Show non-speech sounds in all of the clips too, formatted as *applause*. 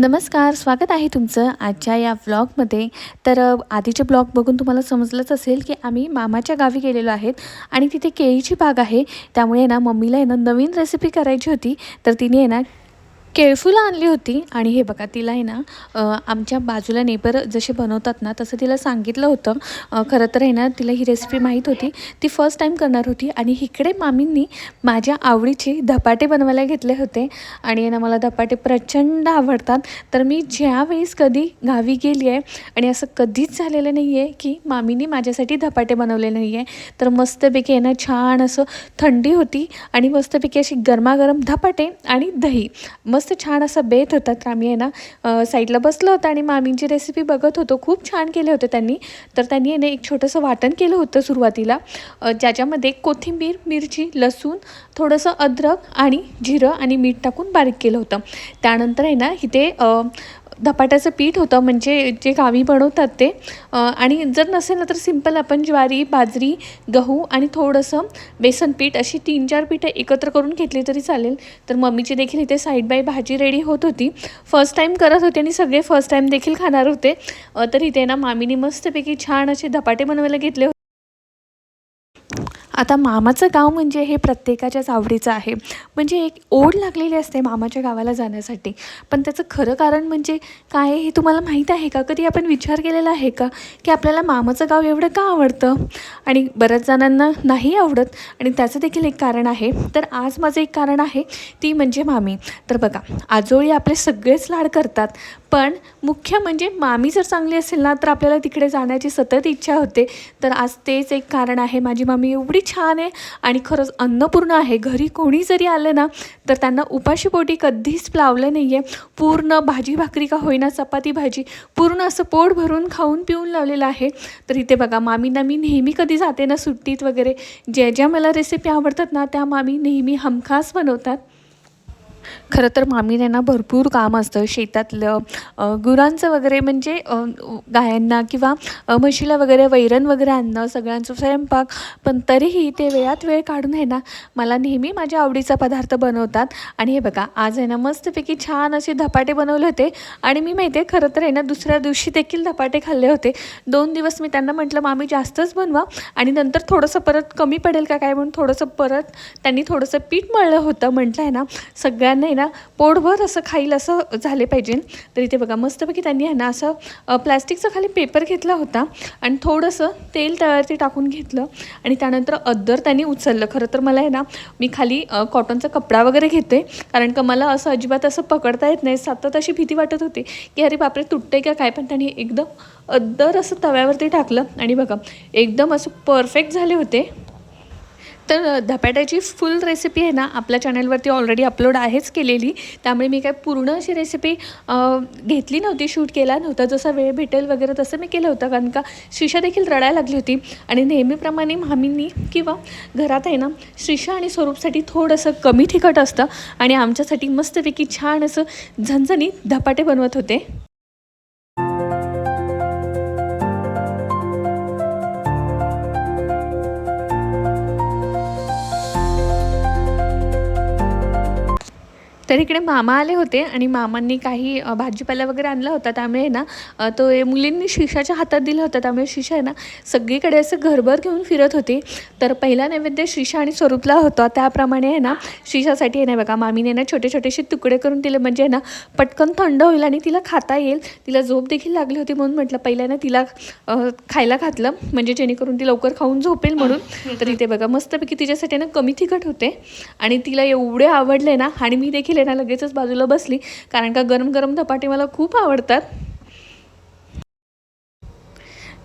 नमस्कार स्वागत आहे तुमचं आजच्या या व्लॉगमध्ये तर आधीचे ब्लॉग बघून तुम्हाला समजलंच असेल की आम्ही मामाच्या गावी गेलेलो आहेत आणि तिथे केळीची बाग आहे. त्यामुळे ना मम्मीला आहे ना नवीन रेसिपी करायची होती. तर तिने आहे ना केळफुलं आणली होती आणि हे बघा तिला आहे ना आमच्या बाजूला नेबर जसे बनवतात ना तसं तिला सांगितलं होतं. खरं तर आहे ना तिला ही रेसिपी माहीत होती. ती फर्स्ट टाईम करणार होती आणि इकडे मामींनी माझ्या आवडीचे धपाटे बनवायला घेतले होते. आणि आहे ना मला धपाटे प्रचंड आवडतात. तर मी ज्यावेळेस कधी गावी गेली आहे आणि असं कधीच झालेलं नाही आहे की मामीनी माझ्यासाठी धपाटे बनवले नाही आहे तर मस्तपैकी आहे ना छान असं थंडी होती आणि मस्तपैकी अशी गरमागरम धपाटे आणि दही. मस्त मस्त छान असं बेत होता तर आम्ही आहे ना साईडला बसलो होतो आणि मामींची रेसिपी बघत होतो. खूप छान केले होते त्यांनी. तर त्यांनी आहे ना एक छोटंसं वाटण केलं होतं सुरुवातीला. ज्याच्यामध्ये कोथिंबीर मिरची लसूण थोडंसं अद्रक आणि जिरं आणि मीठ टाकून बारीक केलं होतं. त्यानंतर आहे ना इथे धपाट्याचं पीठ होतं म्हणजे जे गावी बनवतात ते. आणि जर नसेल ना तर सिंपल आपण ज्वारी बाजरी गहू आणि थोडंसं बेसन पीठ अशी तीन चार पीठं एकत्र करून घेतली तरी चालेल. तर मम्मीची देखील इथे साईड बाय भाजी रेडी होत होती. फर्स्ट टाईम करत होते आणि सगळे फर्स्ट टाईम देखील खाणार होते. तर इथे ना मामीने मस्तपैकी छान असे धपाटे बनवायला घेतले होते. आता मामाचं गाव म्हणजे हे प्रत्येकाच्याच आवडीचं आहे. म्हणजे एक ओढ लागलेली असते मामाच्या गावाला जाण्यासाठी. पण त्याचं खरं कारण म्हणजे काय हे तुम्हाला माहीत आहे का? कधी आपण विचार केलेला आहे का? की आपल्याला मामाचं गाव एवढं का आवडतं? आणि बऱ्याच जणांना नाही आवडत आणि त्याचं देखील एक कारण आहे. तर आज माझं एक कारण आहे ती म्हणजे मामी. तर बघा आजोळी आपले सगळेच लाड करतात. पण मुख्य म्हणजे मामी जर चांगली असेल ना तर आपल्याला तिकडे जाण्याची सतत इच्छा होते. तर आज तेच एक कारण आहे. माझी मामी एवढी छान आहे आणि खरंच अन्नपूर्ण आहे. घरी कोणी जरी आलं ना तर त्यांना उपाशीपोटी कधीच लावलं नाही आहे पूर्ण भाजी भाकरी का होईना चपाती भाजी पूर्ण असं पोट भरून खाऊन पिऊन लावलेलं आहे. तर इथे बघा मामींना मी नेहमी कधी जाते ना सुट्टीत वगैरे ज्या ज्या मला रेसिपी आवडतात ना त्या मामी नेहमी हमखास बनवतात. खरं तर मामीने ना भरपूर काम असतं. शेतातलं गुरांचं वगैरे म्हणजे गायांना किंवा म्हशीला वगैरे वैरण वगैरे आणणं सगळ्यांचं स्वयंपाक. पण तरीही ते वेळात वेळ काढून आहे ना मला नेहमी माझ्या आवडीचा पदार्थ बनवतात. आणि हे बघा आज आहे ना मस्तपैकी छान असे धपाटे बनवले होते. आणि मी माहिती आहे खरं तर आहे ना दुसऱ्या दिवशी देखील धपाटे खाल्ले होते. दोन दिवस मी त्यांना म्हटलं मामी जास्तच बनवा. आणि नंतर थोडंसं परत कमी पडेल का काय म्हणून थोडंसं परत त्यांनी थोडंसं पीठ मळलं होतं. म्हटलं आहे ना सगळ्यांना आहे ना पोटभर असं खाईल असं झाले पाहिजे. तर इथे बघा मस्तपैकी त्यांनी आहे ना असं प्लॅस्टिकचा खाली पेपर घेतला होता आणि थोडंसं तेल तव्यावरती टाकून घेतलं आणि त्यानंतर अद्दर त्यांनी उचललं. खरं तर मला आहे ना मी खाली कॉटनचा कपडा वगैरे घेते. कारण का मला असं अजिबात असं पकडता येत नाही. सतत अशी भीती वाटत होती की अरे बापरे तुटते का काय? पण त्यांनी एकदम अद्दर असं तव्यावरती टाकलं आणि बघा एकदम असं परफेक्ट झाले होते. तर धपाट्याची फुल रेसिपी आहे ना आपल्या चॅनलवरती ऑलरेडी अपलोड आहेच केलेली. त्यामुळे मी काय पूर्ण अशी रेसिपी घेतली नव्हती शूट केला नव्हता. जसा वेळ भेटेल वगैरे तसं मी केलं होतं कारण का श्रीषा देखील रडायला लागली होती. आणि नेहमीप्रमाणे मामींनी किंवा घरात आहे ना श्रीषा आणि स्वरूपसाठी थोडंसं कमी तिखट असतं. आणि आमच्यासाठी मस्तपैकी छान असं झणझणीत धपाटे बनवत होते. तर इकडे मामा आले होते आणि मामांनी काही भाजीपाला वगैरे आणला होता. त्यामुळे ना तो मुलींनी शिशाच्या हातात दिला होता. त्यामुळे शिशा आहे ना सगळीकडे असं घरभर घेऊन फिरत होती. तर पहिला नैवेद्य शिशा आणि स्वरूपला होता. त्याप्रमाणे आहे ना शिशासाठी आहे ना बघा मामीने ना छोटे छोटेसे तुकडे करून दिले. म्हणजे आहे ना पटकन थंड होईल आणि तिला खाता येईल. तिला झोप देखील लागली होती म्हणून म्हटलं पहिल्या ना तिला खायला घातलं. म्हणजे जेणेकरून ती लवकर खाऊन झोपेल म्हणून. तर इथे बघा मस्तपैकी तिच्यासाठी ना कमी तिखट होते. आणि तिला एवढे आवडले ना आणि मी देखील ना लगेचच बाजूला बसली. कारण का गरम गरम धपाटे मला खूप आवडतात.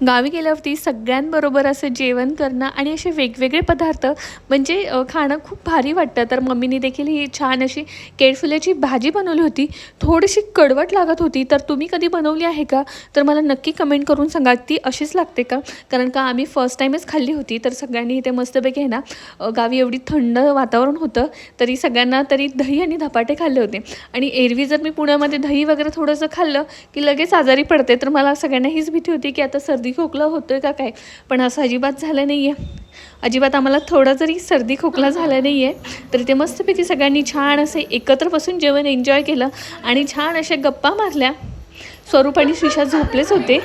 गावी गेल्यावरती सगळ्यांबरोबर असं जेवण करणं आणि असे वेगवेगळे पदार्थ म्हणजे खाणं खूप भारी वाटतं. तर मम्मीने देखील ही छान अशी केळफुल्याची भाजी बनवली होती. थोडीशी कडवट लागत होती. तर तुम्ही कधी बनवली आहे का? तर मला नक्की कमेंट करून सांगा. ती अशीच लागते का? कारण का आम्ही फर्स्ट टाईमच खाल्ली होती. तर सगळ्यांनी इथे मस्तपैकी आहे ना गावी एवढी थंड वातावरण होतं. तरी सगळ्यांना तरी दही आणि धपाटे खाल्ले होते. आणि एरवी जर मी पुण्यामध्ये दही वगैरे थोडंसं खाल्लं की लगेच आजारी पडते. तर मला सगळ्यांना हीच भीती होती की आता सर्दी खोकला होतोय का काय? पण असं अजिबात झालं नाही आहे अजिबात आम्हाला थोडा जरी सर्दी खोकला झाला नाही आहे तरी ते मस्तपैकी सगळ्यांनी छान असे एकत्र बसून जेवण एन्जॉय केलं आणि छान अशा गप्पा मारल्या. स्वरूप आणि श्रीषा झोपलेच होते.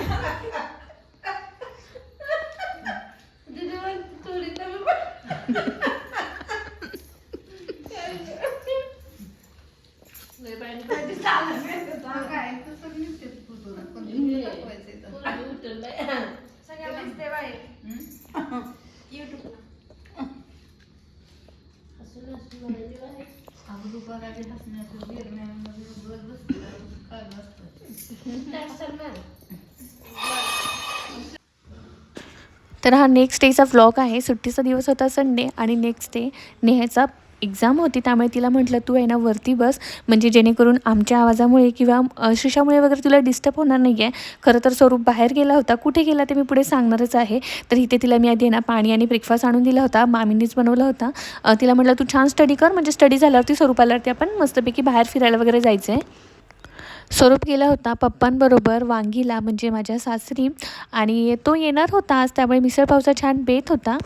तर हा नेक्स्ट डेचा व्लॉग आहे. सुट्टीचा दिवस होता संडे आणि नेक्स्ट डे नेहाचा एक्झाम होती. त्यामुळे तिला म्हटलं तू आहे ना वरती बस. म्हणजे जेणेकरून आमच्या आवाजामुळे किंवा अ, शिशामुळे वगैरे तुला डिस्टर्ब होणार नाही आहे खरं तर स्वरूप बाहेर गेला होता. कुठे गेला ते मी पुढे सांगणारच आहे. तर इथे तिला मी आधी आहे ना पाणी आणि ब्रेकफास्ट आणून दिला होता. मामींनीच बनवला होता. तिला म्हटलं तू छान स्टडी कर. म्हणजे स्टडी झाल्यावरती स्वरूपाल्यावरती आपण मस्तपैकी बाहेर फिरायला वगैरे जायचं आहे स्वरूप गेला होता पप्पांबरोबर वांगीला म्हणजे माझ्या सासरी. आणि तो येणार होता आज त्यामुळे मिसळपावचा छान बेत होता.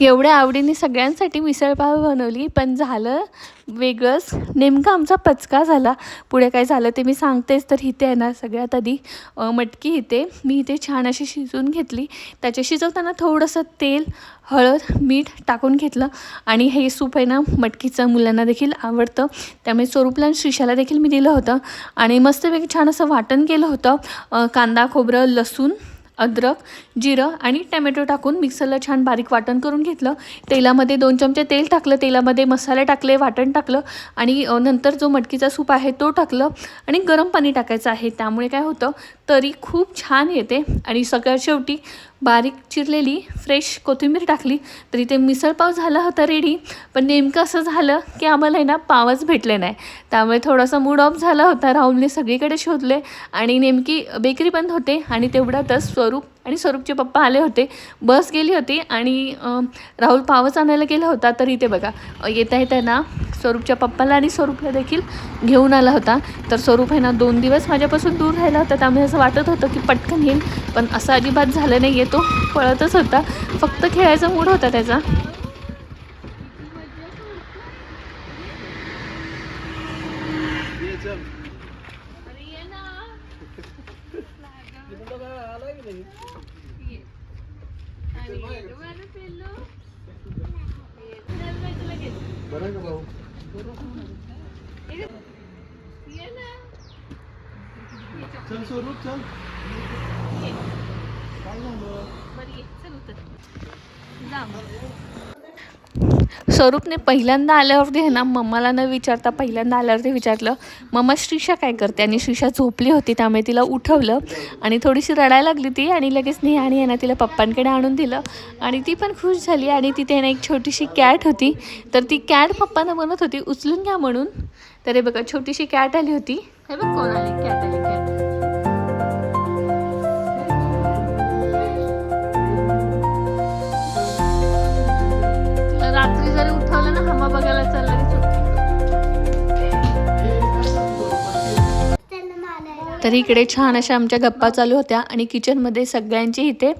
एवढ्या आवडीने सगळ्यांसाठी मिसळपाव बनवली पण झालं वेगळंच. नेमका आमचा पचका झाला. पुढे काय झालं ते मी सांगतेच तर इथे आहे ना सगळ्यात आधी. मटकी इथे. मी इथे छान अशी शिजवून घेतली. त्याच्या शिजवताना थोडंसं तेल हळद मीठ टाकून घेतलं. आणि हे सूप आहे ना मटकीचं मुलांना देखील आवडतं. त्यामुळे स्वरूपला श्रीशाला देखील मी दिलं होतं. आणि मस्तपैकी छान असं वाटण केलं होतं. कांदा खोबरं लसूण अद्रक जिरं आणि टमॅटो टाकून मिक्सरला छान बारीक वाटण करून घेतलं. तेलामध्ये दोन चमचे तेल टाकलं. तेलामध्ये मसाले टाकले वाटण टाकलं आणि नंतर जो मटकीचा सूप आहे तो टाकलं आणि गरम पाणी टाकायचं आहे. त्यामुळे काय होतं तरी खूप छान येते आणि सगळ्यात शेवटी बारीक चिरलेली फ्रेश कोथिंबीर टाकली तरी ते मिसळपाव झाला होता रेडी पण नेमकं असं झालं की आम्हाला आहे ना पावच भेटले नाही. त्यामुळे थोडासा मूड ऑफ झाला होता. राहुलने सगळीकडे शोधले आणि नेमकी बेकरी बंद होते आणि तेवढ्यातच स्वरूप आणि स्वरूपचे पप्पा आले होते. बस गेली होती आणि राहुल पावस आणायला गेला होता. तर इथे बघा येता येता येताना स्वरूपच्या पप्पाला आणि स्वरूपला देखील घेऊन आला होता. तर स्वरूप आहे ना दोन दिवस माझ्यापासून दूर राहिला होता. त्यामुळे असं वाटत होतं की पटकन येईल. पण असं अजिबात झालं नाही आहे तो पळतच होता. फक्त खेळायचा मूड होता त्याचा. चल स्वरूप चल. काय झालं? स्वरूपने पहिल्यांदा आल्यावरती आहे ना मम्माला न विचारता पहिल्यांदा आल्यावरती विचारलं मम्मा श्रीषा काय करते? आणि श्रीषा झोपली होती त्यामुळे तिला उठवलं. आणि थोडीशी रडायला लागली ती आणि लगेच नेहाने आहे ना तिला पप्पांकडे आणून दिलं. आणि ती पण खुश झाली आणि तिथे ना एक छोटीशी कॅट होती. तर ती कॅट पप्पांना म्हणत होती उचलून घ्या म्हणून. तर हे बघा छोटीशी कॅट आली होती. हे बघ कोण आली? कॅट आली. रात्री ना हवा बघायला चाललं तर इकडे छान अशा आमच्या गप्पा चालू होत्या आणि किचनमध्ये सगळ्यांची इथे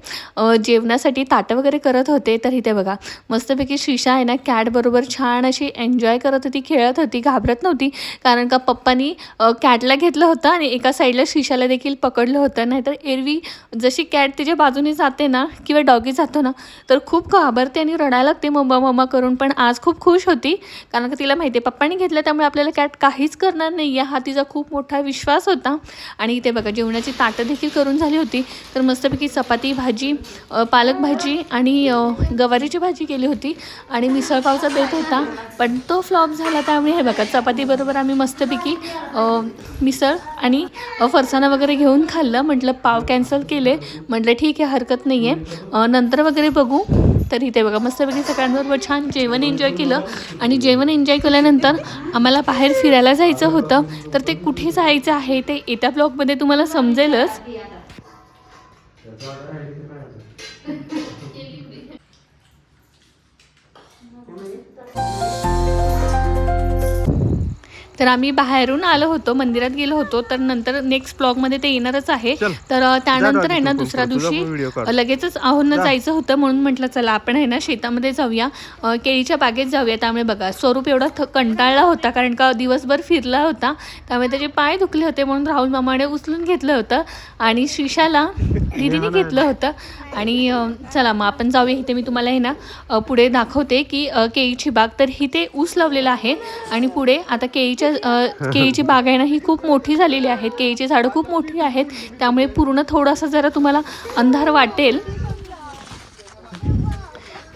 जेवणासाठी ताटं वगैरे करत होते. तर इथे बघा मस्तपैकी शिशा आहे ना कॅटबरोबर छान अशी एन्जॉय करत होती खेळत होती घाबरत नव्हती. कारण का पप्पानी कॅटला घेतलं होतं आणि एका साईडला शिशाला देखील पकडलं होतं. नाहीतर एरवी जशी कॅट तिच्या बाजूने जाते ना किंवा डॉगी जातो ना तर खूप घाबरते आणि रडायला लागते मम्मा मम्मा करून. पण आज खूप खुश होती. कारण का तिला माहिती आहे पप्पानी घेतलं त्यामुळे आपल्याला कॅट काहीच करणार नाही आहे हा तिचा खूप मोठा विश्वास होता. आणि इथे बघा जेवणाची ताटं देखील करून झाली होती. तर मस्तपैकी चपाती भाजी पालक भाजी आणि गवारीची भाजी केली होती आणि मिसळपावचा बेत होता. पण तो फ्लॉप झाला त्यामुळे हे बघा चपातीबरोबर आम्ही मस्तपैकी मिसळ आणि फरसाणा वगैरे घेऊन खाल्लं. म्हटलं पाव कॅन्सल केले. म्हटलं ठीक आहे हरकत नाही आहे नंतर वगैरे बघू. तर इथे बघा मस्तपैकी सगळ्यांबरोबर छान जेवण एन्जॉय केलं. आणि जेवण एन्जॉय केल्यानंतर आम्हाला बाहेर फिरायला जायचं होतं. तर ते कुठे जायचं आहे ते येत्या ब्लॉगमध्ये तुम्हाला समजेलच. *laughs* *laughs* तर आम्ही बाहेरून आलो होतो मंदिरात गेलो होतो तर नंतर नेक्स्ट ब्लॉगमध्ये ते येणारच आहे. तर त्यानंतर आहे ना दुसऱ्या दिवशी लगेचच आहोंना. जायचं होतं म्हणून म्हटलं चला आपण आहे ना शेतामध्ये जाऊया. केळीच्या बागेत जाऊया. त्यामुळे बघा स्वरूप एवढा कंटाळला होता कारण का दिवसभर फिरला होता. त्यामुळे त्याचे पाय दुखले होते म्हणून राहुल मामाने उचलून घेतलं होतं. आणि श्रीशाला *laughs* दिदीने घेतलं होतं. आणि चला मग आपण जाऊया. इथे मी तुम्हाला हे ना पुढे दाखवते की केळीची बाग तर इथे ऊस लावलेला आहे. आणि पुढे आता केळीच्या केळीची बाग आहे ना ही खूप मोठी झालेली आहेत केळीची झाडं खूप मोठी आहेत. त्यामुळे पूर्ण थोडासा जरा तुम्हाला अंधार वाटेल.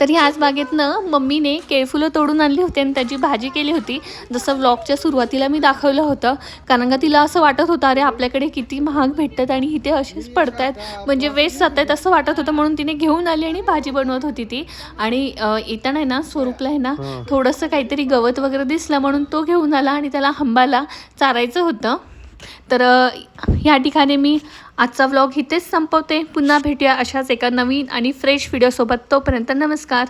तर ह्याच बागेतनं मम्मीने केळफुलं तोडून आणली होती आणि त्याची भाजी केली होती. जसं व्लॉगच्या सुरुवातीला मी दाखवलं होतं कारण का तिला असं वाटत होतं अरे आपल्याकडे किती महाग भेटतात आणि इथे असेच पडत आहेत म्हणजे वेस्ट जात आहेत असं वाटत होतं म्हणून तिने घेऊन आली आणि भाजी बनवत होती ती. आणि येताना आहे ना स्वरूपला आहे ना. थोडंसं काहीतरी गवत वगैरे दिसलं म्हणून तो घेऊन आला आणि त्याला हंबाला चारायचं होतं. तर ह्या ठिकाणी मी आजचा व्लॉग इथेच संपवते. पुन्हा भेटूया अशाच एका नवीन आणि फ्रेश व्हिडिओसोबत तोपर्यंत नमस्कार.